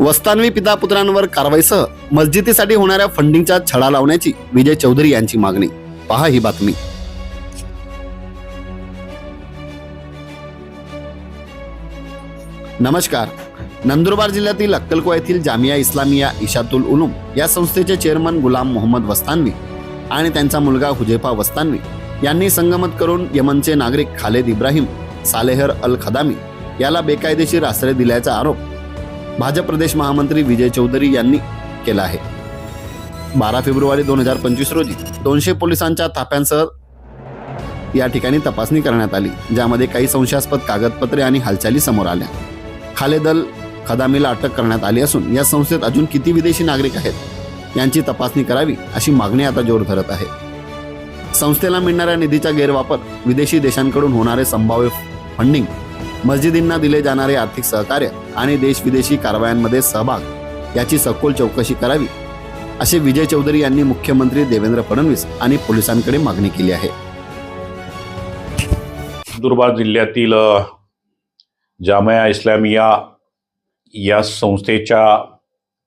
वस्तान्वी पिता पुत्रांवर कारवाईसह मस्जिदीसाठी होणाऱ्या फंडिंगच्या छडा लावण्याची विजय चौधरी यांची मागणी. पहा ही बातमी. नमस्कार. नंदुरबार जिल्ह्यातील अक्कलकोवा येथील जामिया इस्लामिया इशातुल उलूम या संस्थेचे चेअरमन गुलाम मोहम्मद वस्तानवी आणि त्यांचा मुलगा हुजेफा वस्तानवी यांनी संगमत करून यमनचे नागरिक खालेद इब्राहिम सालेहर अल खदामी याला बेकायदेशीर आश्रय दिल्याचा आरोप भाजप प्रदेश महामंत्री विजय चौधरी यांनी केला आहे. बारा फेब्रुवारी दोन हजार पंचवीस रोजी दोनशे पोलिसांच्या ताफ्यांसह या ठिकाणी तपासणी करण्यात आली ज्यामध्ये काही संशयास्पद कागदपत्रे आणि हालचाली समोर आल्या. खालेदल खदामीला अटक करण्यात आली असून या संस्थेत अजून किती विदेशी नागरिक आहेत यांची तपासणी करावी अशी मागणी आता जोर धरत आहे. संस्थेला मिळणाऱ्या निधीचा गैरवापर विदेशी देशांकडून होणारे संभाव्य फंडिंग मस्जिदींना दिले जाणारे आर्थिक सहकार्य आणि देश विदेशी कारवायांमध्ये सहभाग याची सखोल चौकशी करावी असे विजय चौधरी यांनी मुख्यमंत्री देवेंद्र फडणवीस आणि पोलिसांकडे मागणी केली आहे. नंदुरबार जिल्ह्यातील जामया इस्लामिया या संस्थेच्या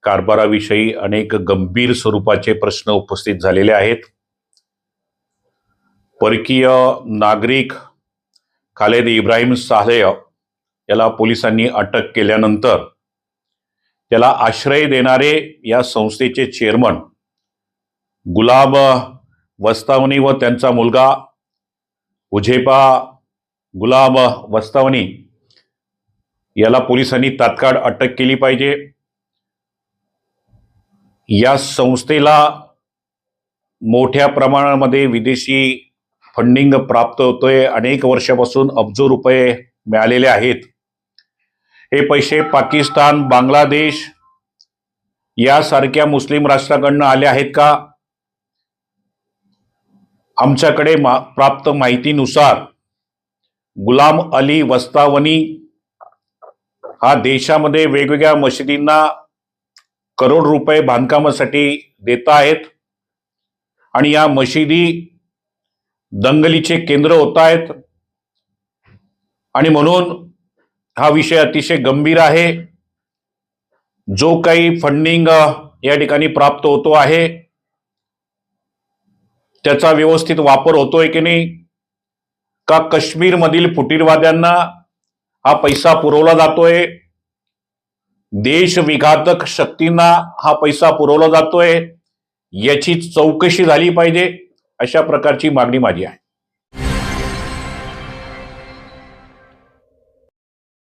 कारभाराविषयी अनेक गंभीर स्वरूपाचे प्रश्न उपस्थित झालेले आहेत. परकीय नागरिक खालेद इब्राहिम सालेह याला पोलिसांनी अटक केल्यानंतर त्याला आश्रय देणारे या संस्थेचे चेअरमन गुलाब वस्तावनी व त्यांचा मुलगा उझेपा गुलाब वस्तावनी याला पोलिसांनी तात्काळ अटक केली पाहिजे. या संस्थेला मोठ्या प्रमाणामध्ये विदेशी फंडिंग प्राप्त होतोय. अनेक वर्षापासून अब्जो रुपये मिळालेले आहेत. हे पैसे पाकिस्तान बांगलादेश यासारख्या मुस्लिम राष्ट्राकडनं आले आहेत का? आमच्याकडे मा प्राप्त माहितीनुसार गुलाम अली वस्तावनी हा देशामध्ये वेगवेगळ्या मशिदींना करोड रुपये बांधकामासाठी देत आहेत. आणि या मशिदी दंगलीचे केंद्र होत आहेत. आणि म्हणून हा विषय अतिशय गंभीर आहे. जो काही फंडिंग या ठिकाणी प्राप्त होतो आहे. त्याचा व्यवस्थित वापर होतोय की नाही? का काश्मीरमधील फुटीरवाद्यांना हा पैसा पुरवला जातोय? देशविघातक शक्तींना हा पैसा पुरवला जातोय? याची चौकशी झाली पाहिजे. अशा प्रकारची मागणी माझी आहे.